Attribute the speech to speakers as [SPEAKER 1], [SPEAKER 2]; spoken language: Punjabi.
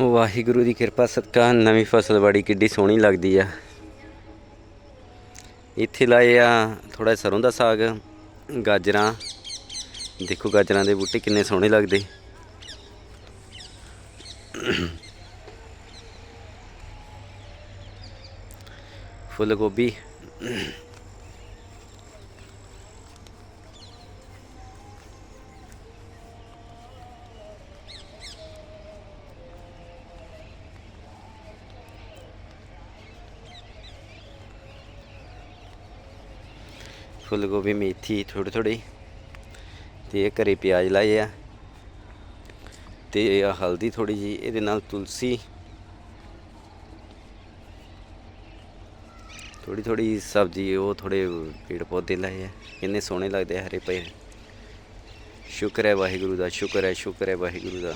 [SPEAKER 1] ਵਾਹਿਗੁਰੂ ਦੀ ਕਿਰਪਾ ਸਦਕਾ ਨਵੀਂ ਫਸਲਵਾੜੀ ਕਿੱਡੀ ਸੋਹਣੀ ਲੱਗਦੀ ਆ। ਇੱਥੇ ਲਾਏ ਆ ਥੋੜਾ ਸਰੋਂ ਦਾ ਸਾਗ, ਗਾਜਰਾਂ। ਦੇਖੋ ਗਾਜਰਾਂ ਦੇ ਬੂਟੇ ਕਿੰਨੇ ਸੋਹਣੇ ਲੱਗਦੇ। ਫੁੱਲ ਗੋਭੀ ਫੁੱਲ ਗੋਭੀ ਮੇਥੀ ਥੋੜੀ ਥੋੜੀ ਤੇ ਇਹ ਘਰੇ ਪਿਆਜ਼ ਲਾਏ ਆ ਤੇ ਇਹ ਹਲਦੀ ਥੋੜੀ ਜੀ ਇਹਦੇ ਨਾਲ ਤੁਲਸੀ ਥੋੜੀ ਥੋੜੀ ਸਬਜ਼ੀ, ਉਹ ਥੋੜੇ ਪੇੜ ਪੌਦੇ ਲਾਏ ਆ। ਕਿੰਨੇ ਸੋਹਣੇ ਲੱਗਦੇ ਆ ਹਰੇ ਪਏ ਸ਼ੁਕਰ ਹੈ ਵਾਹਿਗੁਰੂ ਦਾ, ਸ਼ੁਕਰ ਹੈ ਸ਼ੁਕਰ ਹੈ ਵਾਹਿਗੁਰੂ ਦਾ।